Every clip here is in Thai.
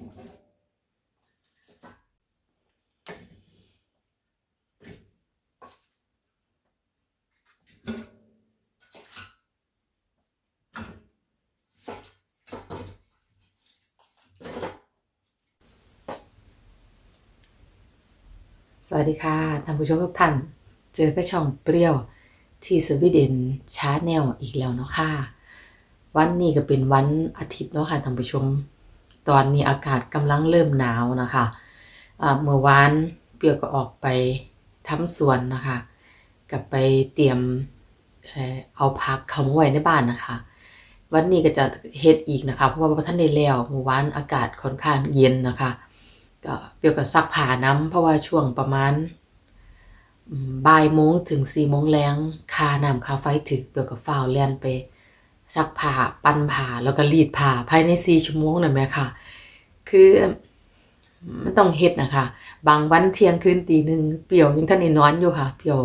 สวัสดีค่ะท่านผู้ชมทุกท่าน เจอกับช่องเปรี้ยวที่สวีเดนชาแนลอีกแล้วเนาะค่ะ วันนี้ก็เป็นวันอาทิตย์เนาะค่ะท่านผู้ชม ตอนนี้อากาศกำลังเริ่มหนาวนะคะเมื่อวานเปียก็ออกไปทำสวนนะคะกับไปเตรียมเอาผักเขามาไว้ในบ้านนะคะ วันนี้ก็จะเฮ็ดอีกนะคะ เพราะว่าพระท่านได้แล้วเมื่อวานอากาศค่อนข้างเย็นนะคะก็เปียวกับซักผ้าน้ำเพราะว่าช่วงประมาณบ่ายโมงถึงสี่โมงแรงคาน้ำคาไฟถึกเปียวกับฝ้าวแลนไป ซักผ้าปั้นผ้าแล้วก็รีดผ้าภายในสี่ชั่วโมงนั่นแหละค่ะ คือมันต้องเฮ็ดนะคะ บางวันเที่ยงคืนตีหนึ่งเปียวยังท่านได้นอนอยู่ค่ะ เปียว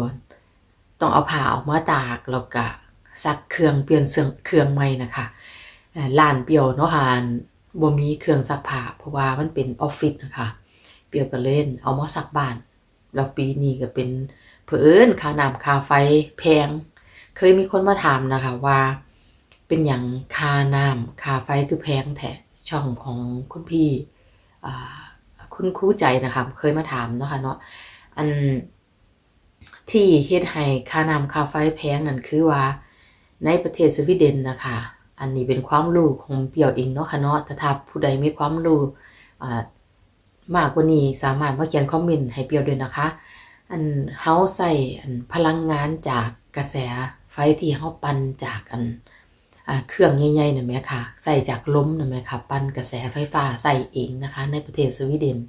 ต้องเอาผ้าออกมาตากแล้วก็ซักเครื่องเปลี่ยนเสื้อเครื่องใหม่นะคะเอ่อร้านเปียวเนาะค่ะบ่มีเครื่องซักผ้าเพราะว่ามันเป็นออฟฟิศนะคะ เปียวก็เล่นเอามาซักบ้านแล้วปีนี้ก็เป็นเผอิญค่าน้ำค่าไฟแพง เคยมีคนมาถามนะคะว่า เป็นอย่างคาน้ำคาไฟคือแพงแท้ช่องของคุณพี่คุณคู่ใจนะคะเคยมาถามเนาะค่ะเนาะอันที่เฮ็ดให้คาน้ำคาไฟแพงนั่นคือว่า ในประเทศสวีเดนนะคะ อันนี้เป็นความรู้ของเปียวเองเนาะค่ะเนาะแต่ถ้าผู้ใดมีความรู้มากกว่านี้สามารถมาเขียนคอมเมนต์ให้เปียวด้วยนะคะ อันเฮาใส่อันพลังงานจากกระแสไฟที่เฮาปั่นจากอัน เครื่องใหญ่ๆนั่นแหมค่ะใส่จากล้มนั่นแหมค่ะปั่นกระแสไฟฟ้าใส่เองนะคะ ในประเทศสวีเดน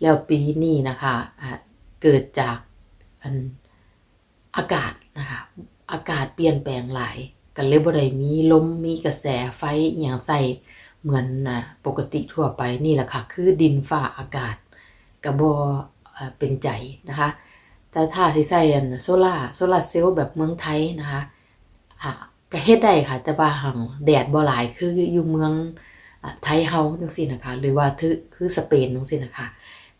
แล้วปีนี้นะคะเกิดจากอันอากาศนะคะอากาศเปลี่ยนแปลงหลายก็เลยบ่ได้มีลมมีกระแสไฟอย่างใส่เหมือนนะปกติทั่วไปนี่แหละค่ะ คือดินฟ้าอากาศก็บ่เอ่อเป็นใจนะคะ แต่ถ้าที่ใส่โซล่าโซล่าเซลล์แบบเมืองไทยนะคะะ ก็เฮ็ดได้ค่ะ แต่ว่าหังแดดบ่หลายคืออยู่เมืองไทยเฮาจังซี่นะคะ หรือว่าคือสเปนจังซี่นะคะ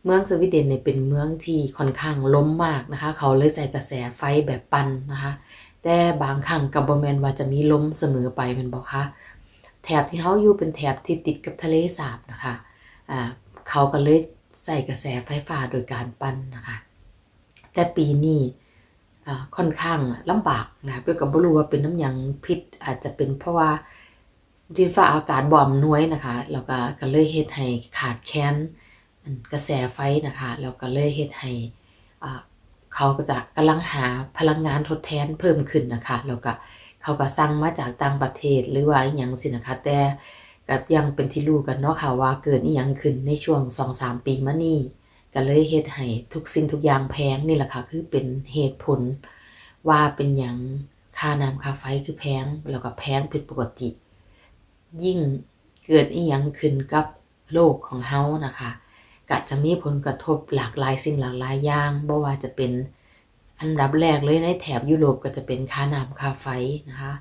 เมืองสวีเดนเนี่ยเป็นเมืองที่ค่อนข้างล้มมากนะคะ เขาเลยใส่กระแสไฟแบบปั่นนะคะ แต่บางครั้งก็บ่แมนว่าจะมีล้มเสมอไปม่นบ่คะแถบที่เฮาอยู่เป็นแถบที่ติดกับทะเลสาบนะคะอ่าเขาก็เลยใส่กระแสไฟฟ้าโดยการปั่นนะคะ แต่ปีนี้ ค่อนข้างลำบากนะคะเปียวก็บ่รู้ว่าเป็นน้ำยังพิษอาจจะเป็นเพราะว่าดินฟ้าอากาศบ่อำนวยนะคะแล้วก็ก็เลยเฮ็ดให้ขาดแคลนกระแสไฟนะคะแล้วก็เลยเฮ็ดให้เขาก็จะกำลังหาพลังงานทดแทนเพิ่มขึ้นนะคะแล้วก็เขาก็สั่งมาจากต่างประเทศหรือว่าอหยังสินะคะแต่ก็ยังเป็นที่รู้กันเนาะค่ะว่าเกิดอีหยังขึ้นในช่วง2-3ปีมานี้ ก็เลยเฮ็ดให้ทุกสิ่งทุกอย่างแพงนี่แหละค่ะ คือเป็นเหตุผลว่าเป็นหยังค่าน้ำค่าไฟคือแพงแล้วก็แพงผิดปกติ ยิ่งเกิดอีหยังขึ้นกับโลกของเฮานะคะก็จะมีผลกระทบหลากหลายสิ่งหลากหลายอย่างบ่ว่าจะเป็นอันดับแรกเลยในแถบยุโรปก็จะเป็นค่าน้ำค่าไฟนะคะ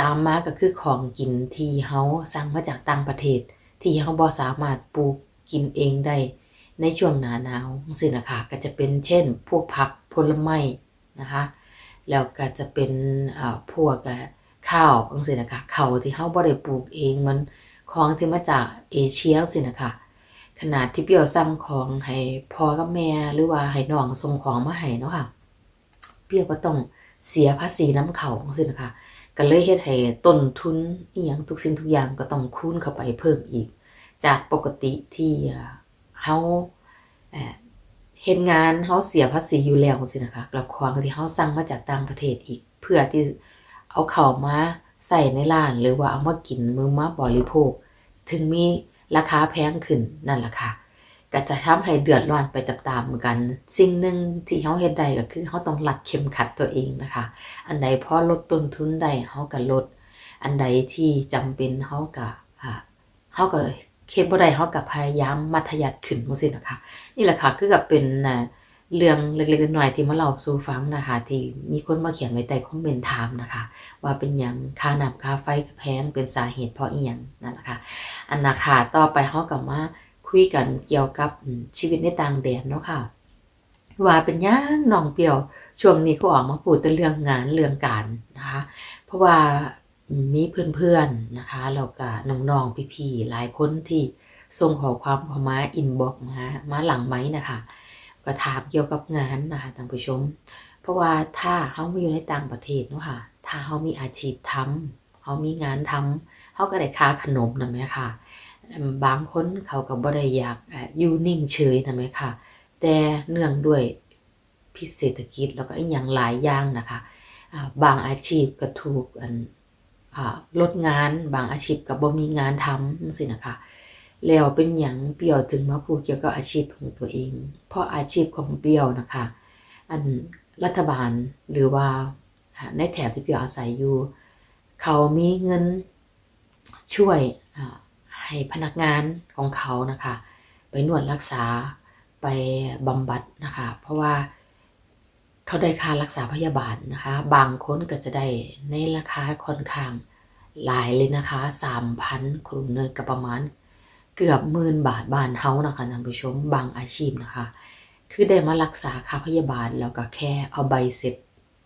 ตามมาก็คือของกินที่เฮาสั่งมาจากต่างประเทศ ที่เฮาบ่สามารถปลูกกินเองได้ ในช่วงหนาหนาวจังซี่นะคะก็จะเป็นเช่น พวกผักผลไม้นะคะแล้วก็จะเป็นพวกข้าวจังซี่นะคะข้าวที่เฮาบ่ได้ปลูกเองมันของที่มาจากเอเชียจังซี่นะคะขนาดที่เปียวสั่งของให้พ่อกับแม่หรือว่าให้น้องส่งของมาให้เนาะค่ะเปียวก็ต้องเสียภาษีน้ำเขาจังซี่นะคะก็เลยเฮ็ดให้ต้นทุนอีหยังทุกสิ่งทุกอย่างก็ต้องคูณเข้าไปเพิ่มอีก จากปกติที่ เฮาเอ่อเฮ็ดงานเฮาเสียภาษีอยู่แล้วจังซี่นะคะแล้วของที่เฮาสั่งมาจากต่างประเทศอีก เพื่อที่เอาเข้ามาใส่ในร้าน หรือว่าเอามากินมือมาบริโภค ถึงมีราคาแพงขึ้นนั่นแหละค่ะก็จะทำให้เดือดร้อนไปตามๆกัน สิ่งหนึ่งที่เฮาเฮ็ดได้ก็คือเฮาต้องรัดเข็มขัดตัวเองนะคะ อันใดพอลดต้นทุนได้เฮาก็ลด อันใดที่จำเป็นเฮาก็เฮาก็ เฮ็ดบ่ได้เฮาก็พยายามมัธยัสถ์ขึ้นจังซี่นะคะ นี่แหละค่ะคือกับเป็นน่ะเรื่องเล็กๆน้อยๆที่มาเล่าสู่ฟังนะคะ ที่มีคนมาเขียนไว้ใต้คอมเมนต์ถามนะคะ ว่าเป็นหยังค่าน้ำค่าไฟแพงเป็นสาเหตุเพราะอีหยังนั่นแหละค่ะอันนะคะต่อไปเฮาก็มาคุยกันเกี่ยวกับชีวิตในต่างแดนเนาะค่ะว่าเป็นหยังน้องเปียวช่วงนี้เขาออกมาพูดแต่เรื่องงานเรื่องการนะคะ เพราะว่า มีเพื่อนๆนะคะแล้วก็น้องๆพี่ๆหลายคนที่ส่งขอความเข้ามาอินบ็อกมามาหลังไหมนะคะก็ถามเกี่ยวกับงานนะคะท่านผู้ชม เพราะว่าถ้าเขามาอยู่ในต่างประเทศเนาะค่ะถ้าเขามีอาชีพทำเขามีงานทำเขาก็ได้ค่าขนมนะแม่ค่ะบางคนเขาก็บ่ได้อยากอยู่นิ่งเฉยนะแม่ค่ะ แต่เนื่องด้วยพิเศรษฐกิจแล้วก็อีกอย่างหลายอย่างนะคะบางอาชีพก็ถูกอัน ลดงานบางอาชีพก็บ่มีงานทำจังซี่นะคะแล้วเป็นหยังเปียวถึงมาพูดเกี่ยวกับอาชีพของตัวเอง เพราะอาชีพของเปียวนะคะ อันรัฐบาลหรือว่าในแถบที่เปียวอาศัยอยู่ เขามีเงินช่วยให้พนักงานของเขานะคะ ไปนวดรักษาไปบำบัดนะคะ เพราะว่า เขาได้ค่ารักษาพยาบาลนะคะ บางคนก็จะได้ในราคาค่อนข้างหลายเลยนะคะสามพันครูเนยก็ประมาณ เกือบหมื่นบาทบ้านเฮานะคะท่านผู้ชมบางอาชีพนะคะ คือได้มารักษาค่าพยาบาลแล้วก็แค่เอาใบเสร็จ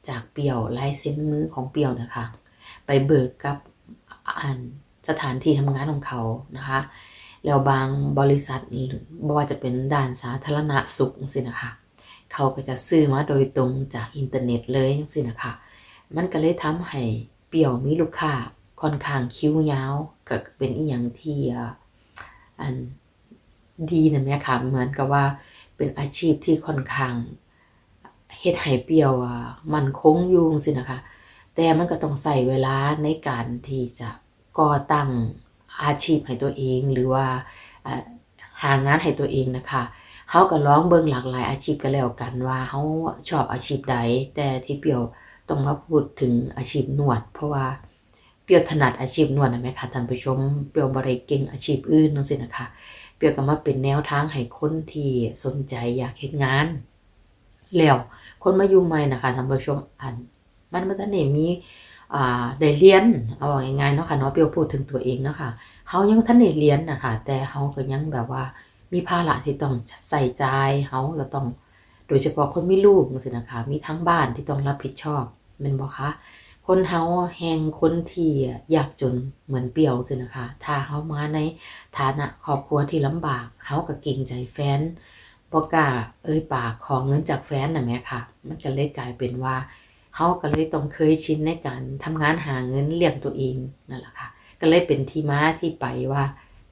จากเปียวลายเส้นมือของเปียวนะคะ ไปเบิกกับอันสถานที่ทำงานของเขานะคะ แล้วบางบริษัทหรือบ่ว่าจะเป็นด้านสาธารณสุขสินะคะ เขาก็จะซื้อมาโดยตรงจากอินเทอร์เน็ตเลยสินะคะ มันก็เลยทำให้เปี่ยวมีลูกค้าค่อนข้างคิ้วยาวก็เป็นอีหยังที่อันดีนะแม่ค่ะเหมือนกับว่าเป็นอาชีพที่ค่อนข้างเฮ็ดให้เปี่ยวมันคงอยู่สินะคะ แต่มันก็ต้องใส่เวลาในการที่จะก่อตั้งอาชีพให้ตัวเองหรือว่าหางานให้ตัวเองนะคะ เฮาก็ลองเบิ่งหลากหลายอาชีพกันแล้วกันว่าเฮาชอบอาชีพใด แต่ที่เปียวต้องมาพูดถึงอาชีพนวด เพราะว่าเปียวถนัดอาชีพนวดนะแม่ค่ะท่านผู้ชม เปียวบ่ได้เก่งอาชีพอื่นจังซี่นะคะ เปียวก็มาเป็นแนวทางให้คนที่สนใจอยากเฮ็ดงาน แล้วคนมาอยู่ใหม่นะคะท่านผู้ชมอัน มันมันจะได้มีอ่าได้เรียนเอาว่าง่ายๆเนาะค่ะเนาะเปียวพูดถึงตัวเองเนาะค่ะเฮายังทันได้เรียนนะค่ะแต่เฮาก็ยังแบบว่า มีภาระที่ต้องใส่ใจเฮาก็ต้อง โดยเฉพาะคนมีลูกจังซี่นะคะ มีทั้งบ้านที่ต้องรับผิดชอบแม่นบ่คะคนเฮาแฮงคนที่อยากจนเหมือนเปียวจังซี่นะคะ ถ้าเฮามาในฐานะครอบครัวที่ลำบากเฮาก็เกรงใจแฟนบ่กล้าเอ่ยปากขอเงินจากแฟนน่ะแม่ค่ะ มันก็เลยกลายเป็นว่าเฮาก็เลยต้องเคยชินในการทำงานหาเงินเลี้ยงตัวเองนั่นแหละค่ะ ก็เลยเป็นที่มาที่ไปว่า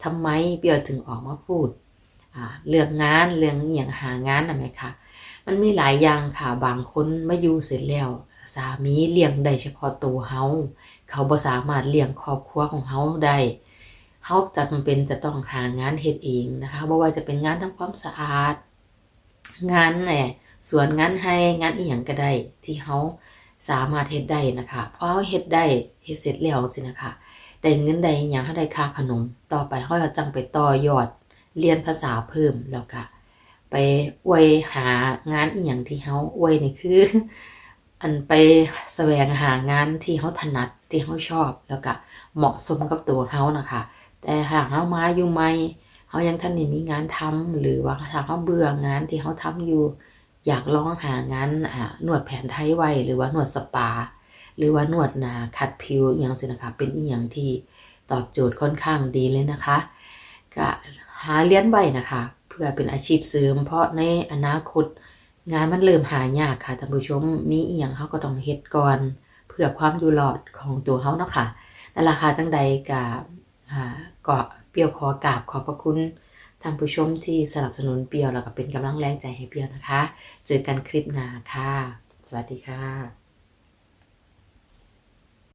ทำไมเปียวถึงออกมาพูด เรื่องงานเรื่องอย่างหางานนะไหมคะมันมีหลายอย่างค่ะบางคนมาอยู่เสร็จแล้ว สามีเลี้ยงได้เฉพาะตัวเฮาเขาบ่สามารถเลี้ยงครอบครัวของเฮาได้เฮาจำเป็นจะต้องหางานเฮ็ดเองนะคะบ่ว่าจะเป็นงานทำความสะอาด งานแหน่สวนงานให้งานอีหยังก็ได้ที่เฮาสามารถเฮ็ดได้นะคะเพราะเราเฮ็ดได้เฮ็ดเสร็จแล้วสินะคะได้เงินได้หยังเฮาได้ค่าขนม ต่อไปเฮาก็จังไปต่อยอด เรียนภาษาเพิ่มแล้วก็ไปอวยหางานอีหยังที่เฮาอวยนี่คือ อันไปแสวงหางานที่เฮาถนัดที่เฮาชอบแล้วก็เหมาะสมกับตัวเฮานะคะ แต่หากเฮามาอยู่ใหม่เฮายังทันได้มีงานทำหรือว่าถ้าเฮาเบื่องานที่เฮาทำอยู่ อยากลองหางานอ่านวดแผนไทยไว้หรือว่าหนวดสปา หรือว่าหนวดหนาขัดผิวอย่างสินะคะเป็นอีหยังที่ตอบโจทย์ค่อนข้างดีเลยนะคะก็ หาเลี้ยนไว้นะคะ เพื่อเป็นอาชีพเสริม เพราะในอนาคตงานมันเริ่มหายากค่ะท่านผู้ชมมีอีหยังเขาก็ต้องเฮ็ดก่อน เพื่อความอยู่รอดของตัวเขาเนาะค่ะนั่นราคาจังใดกับอ่าก็เปียวขอกราบขอบพระคุณท่านผู้ชมที่สนับสนุนเปียวแล้วก็เป็นกำลังแรงใจให้เปียวนะคะ เจอกันคลิปหน้าค่ะ สวัสดีค่ะ